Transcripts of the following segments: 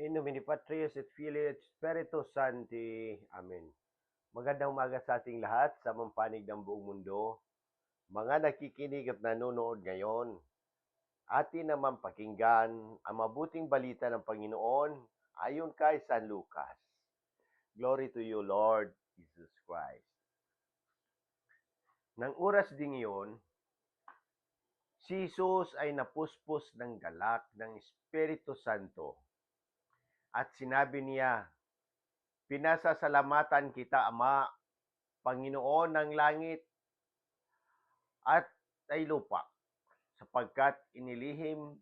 In nomine Patris et Filii et Spiritus Sancti. Amen. Magandang umaga sa ating lahat sa mampanig ng buong mundo. Mga nakikinig at nanonood ngayon, atin naman pakinggan ang mabuting balita ng Panginoon ayon kay San Lucas. Glory to you, Lord Jesus Christ. Nang oras ding iyon, si Jesus ay napuspos ng galak ng Espiritu Santo at sinabi niya, Pinasasalamatan kita, Ama, Panginoon ng langit at ay lupa, sapagkat inilihim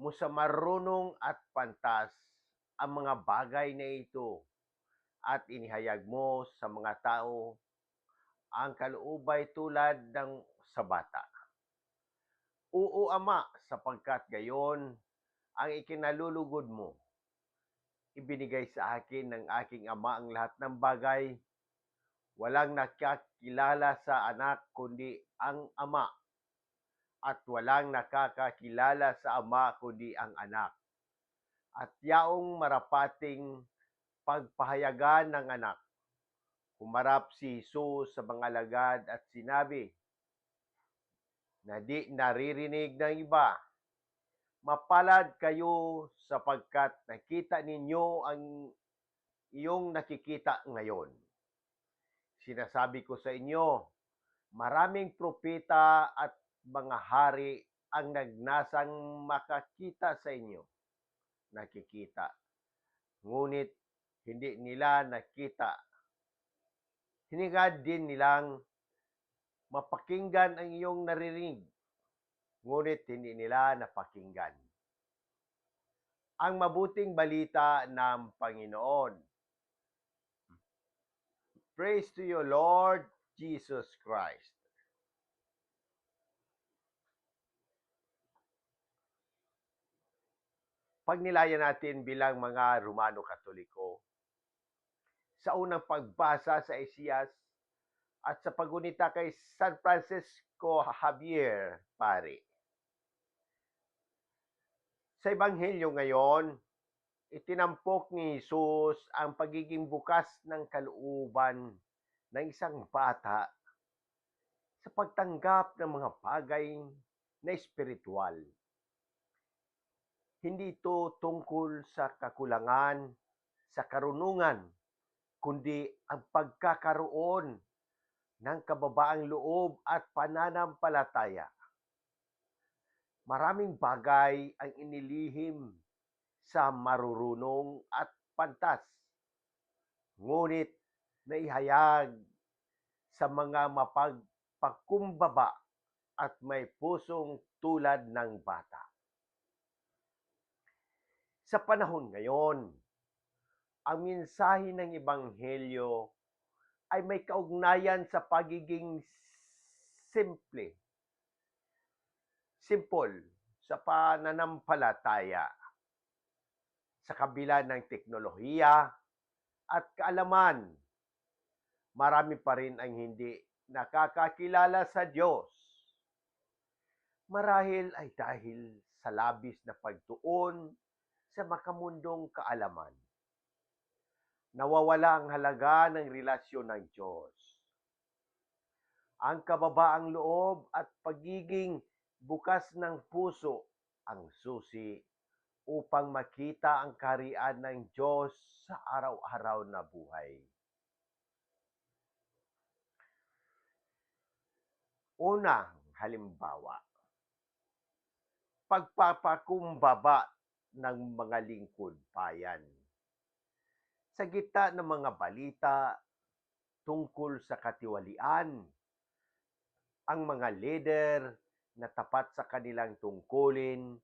mo sa marunong at pantas ang mga bagay na ito at inihayag mo sa mga tao ang kaluubay tulad ng sa bata. Oo, Ama, sapagkat gayon ang ikinalulugod mo ibinigay sa akin ng aking ama ang lahat ng bagay. Walang nakakilala sa anak kundi ang ama. At walang nakakakilala sa ama kundi ang anak. At yaong marapating pagpahayagan ng anak. Humarap si Jesus sa mga lagad at sinabi na di naririnig ng iba mapalad kayo sapagkat nakita ninyo ang iyong nakikita ngayon. Sinasabi ko sa inyo, maraming propeta at mga hari ang nagnasang makakita sa inyo. Nakikita. Ngunit hindi nila nakita. Hiningad din nilang mapakinggan ang iyong naririnig ngunit hindi nila napakinggan. Ang mabuting balita ng Panginoon. Praise to you, Lord Jesus Christ. Pagnilayan natin bilang mga Romano Katoliko, sa unang pagbasa sa Isiyas at sa pagunita kay San Francisco Javier, pare. Sa Ebanghelyo ngayon, itinampok ni Jesus ang pagiging bukas ng kalooban ng isang bata sa pagtanggap ng mga bagay na espiritual. Hindi ito tungkol sa kakulangan, sa karunungan, kundi ang pagkakaroon ng kababaang loob at pananampalataya maraming bagay ang inilihim sa marurunong at pantas. Ngunit naihayag sa mga mapagpakumbaba at may pusong tulad ng bata. Sa panahon ngayon, ang mensahe ng Ebanghelyo ay may kaugnayan sa pagiging simple simple sa pananampalataya sa kabila ng teknolohiya at kaalaman. Marami pa rin ang hindi nakakakilala sa Diyos. Marahil ay dahil sa labis na pagtuon sa makamundong kaalaman. Nawawala ang halaga ng relasyon ng Diyos. Ang kababaang loob at pagiging bukas ng puso ang susi upang makita ang karian ng Diyos sa araw-araw na buhay. Unang halimbawa, pagpapakumbaba ng mga lingkod bayan. Sa gitna ng mga balita tungkol sa katiwalian, ang mga leader na tapat sa kanilang tungkulin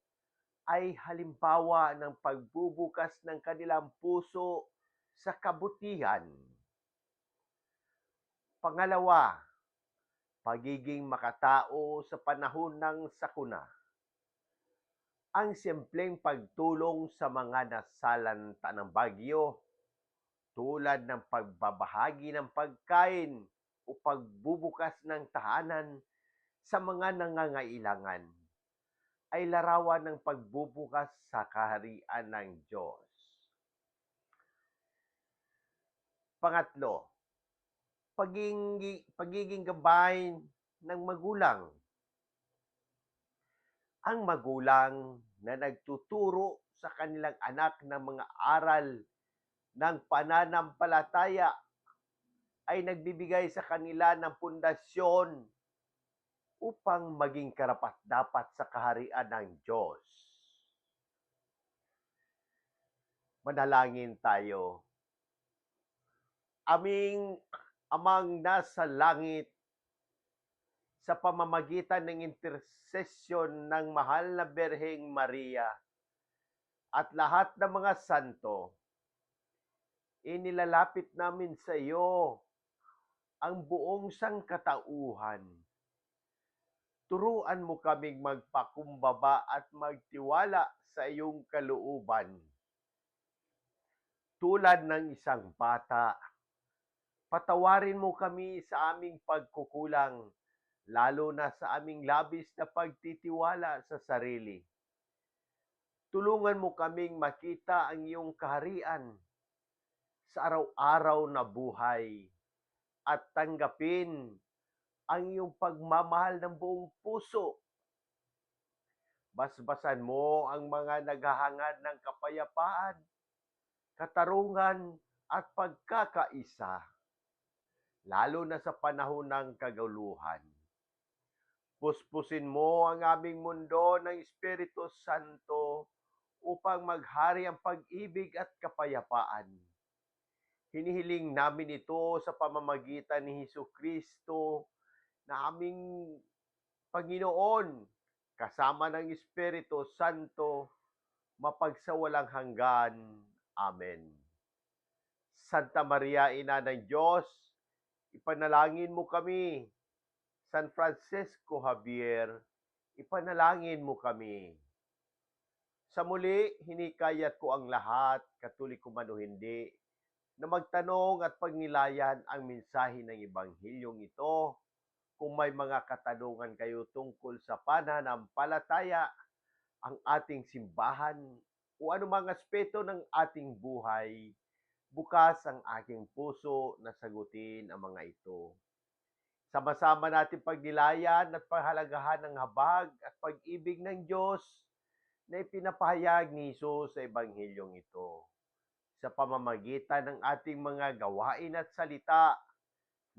ay halimbawa ng pagbubukas ng kanilang puso sa kabutihan. Pangalawa, pagiging makatao sa panahon ng sakuna. Ang simpleng pagtulong sa mga nasalanta ng bagyo tulad ng pagbabahagi ng pagkain o pagbubukas ng tahanan sa mga nangangailangan ay larawan ng pagbubukas sa kaharian ng Diyos. Pangatlo, pagiging, pagiging gabay ng magulang. Ang magulang na nagtuturo sa kanilang anak ng mga aral ng pananampalataya ay nagbibigay sa kanila ng pundasyon upang maging karapat-dapat sa kaharian ng Diyos. Manalangin tayo. Aming amang nasa langit, sa pamamagitan ng intersesyon ng mahal na Berheng Maria at lahat ng mga santo, inilalapit namin sa iyo ang buong sangkatauhan. Turuan mo kaming magpakumbaba at magtiwala sa iyong kalooban. Tulad ng isang bata, patawarin mo kami sa aming pagkukulang, lalo na sa aming labis na pagtitiwala sa sarili. Tulungan mo kaming makita ang iyong kaharian sa araw-araw na buhay at tanggapin ang iyong pagmamahal ng buong puso. Basbasan mo ang mga naghahangad ng kapayapaan, katarungan at pagkakaisa, lalo na sa panahon ng kaguluhan. Puspusin mo ang aming mundo ng Espiritu Santo upang maghari ang pag-ibig at kapayapaan. Hinihiling namin ito sa pamamagitan ni Hesus Kristo na aming Panginoon kasama ng Espiritu Santo mapagsawalang hanggan. Amen. Santa Maria, Ina ng Diyos, ipanalangin mo kami. San Francisco Javier, ipanalangin mo kami. Sa muli, hinikayat ko ang lahat, katoliko man o hindi, na magtanong at pagnilayan ang mensahe ng Ebanghilyong ito. Kung may mga katanungan kayo tungkol sa pananampalataya, ang ating simbahan, o anumang aspeto ng ating buhay, bukas ang aking puso na sagutin ang mga ito. Sama-sama natin pagnilayan at paghalagahan ng habag at pag-ibig ng Diyos na ipinapahayag ni Jesus sa Ebanghilyong ito. Sa pamamagitan ng ating mga gawain at salita,